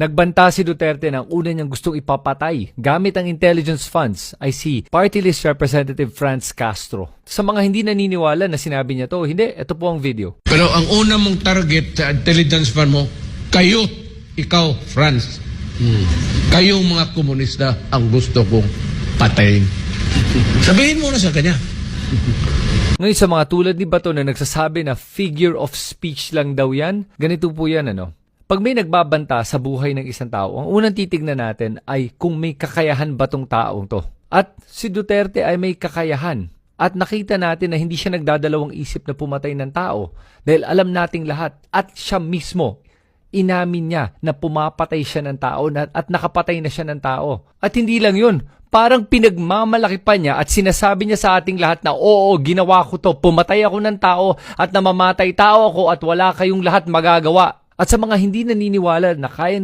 Nagbanta si Duterte ng una niyang gustong ipapatay gamit ang intelligence funds ay si Party List Representative Franz Castro. Sa mga hindi naniniwala na sinabi niya to, hindi, ito po ang video. Pero ang una mong target sa intelligence fund mo, kayo, ikaw, France. Kayong mga komunista ang gusto kong patayin. Sabihin mo na sa kanya. Ngayon sa mga tulad ni Bato na nagsasabi na figure of speech lang daw yan, ganito po yan ano. Pag may nagbabanta sa buhay ng isang tao, ang unang titignan natin ay kung may kakayahan ba tong taong to. At si Duterte ay may kakayahan. At nakita natin na hindi siya nagdadalawang isip na pumatay ng tao dahil alam nating lahat at siya mismo inamin niya na pumapatay siya ng tao na, at nakapatay na siya ng tao. At hindi lang yun, parang pinagmamalaki pa niya at sinasabi niya sa ating lahat na oo, ginawa ko to, pumatay ako ng tao at namamatay tao ako at wala kayong lahat magagawa. At sa mga hindi naniniwala na kaya